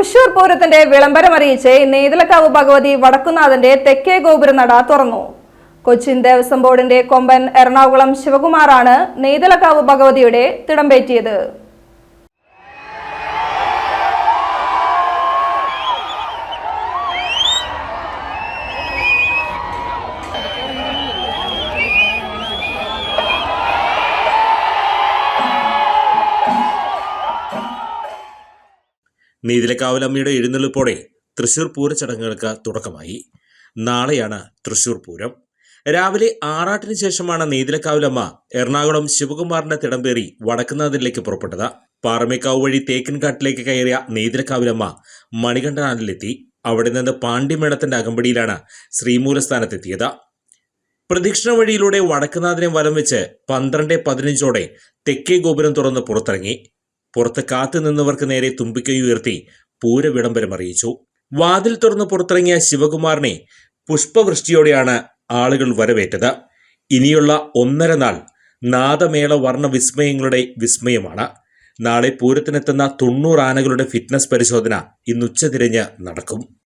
തൃശൂർ പൂരത്തിന്റെ വിളംബരം അറിയിച്ച് നെയ്തലക്കാവ് ഭഗവതി വടക്കുന്നാഥന്റെ തെക്കേ ഗോപുര ഗോപുരനട തുറന്നു. കൊച്ചിൻ ദേവസ്വം ബോർഡിന്റെ കൊമ്പൻ എറണാകുളം ശിവകുമാറാണ് നെയ്തലക്കാവ് ഭഗവതിയുടെ തിടമ്പേറ്റിയത് നീതിലക്കാവലമ്മയുടെ എഴുന്നള്ളിപ്പോടെ തൃശൂർ പൂര ചടങ്ങുകൾക്ക് തുടക്കമായി. നാളെയാണ് തൃശൂർ പൂരം. രാവിലെ ആറാട്ടിന് ശേഷമാണ് നീതിലക്കാവിലമ്മ എറണാകുളം ശിവകുമാറിന്റെ തിടമ്പേറി വടക്കുന്നാഥിലേക്ക് പുറപ്പെട്ടത്. പാറമേക്കാവ് വഴി തേക്കിൻകാട്ടിലേക്ക് കയറിയ നീതിലക്കാവിലമ്മ മണികണ്ഠനാഥിലെത്തി അവിടെ നിന്ന് പാണ്ഡ്യമേളത്തിന്റെ അകമ്പടിയിലാണ് ശ്രീമൂലസ്ഥാനത്തെത്തിയത്. പ്രദക്ഷിണ വഴിയിലൂടെ വടക്കുന്നാഥിനെ വലം വെച്ച് പന്ത്രണ്ട് പതിനഞ്ചോടെ തെക്കേ ഗോപുരം തുറന്ന് പുറത്തിറങ്ങി. പുറത്ത് കാത്തു നിന്നവർക്ക് നേരെ തുമ്പിക്കൈ ഉയർത്തി പൂര വിളംബരം അറിയിച്ചു. വാതിൽ തുറന്ന് പുറത്തിറങ്ങിയ ശിവകുമാറിനെ പുഷ്പവൃഷ്ടിയോടെയാണ് ആളുകൾ വരവേറ്റത്. ഇനിയുള്ള ഒന്നര നാൾ നാദമേള വർണ വിസ്മയങ്ങളുടെ വിസ്മയമാണ്. നാളെ പൂരത്തിനെത്തുന്ന തൊണ്ണൂറ് ആനകളുടെ ഫിറ്റ്നസ് പരിശോധന ഇന്ന് ഉച്ചതിരിഞ്ഞ് നടക്കും.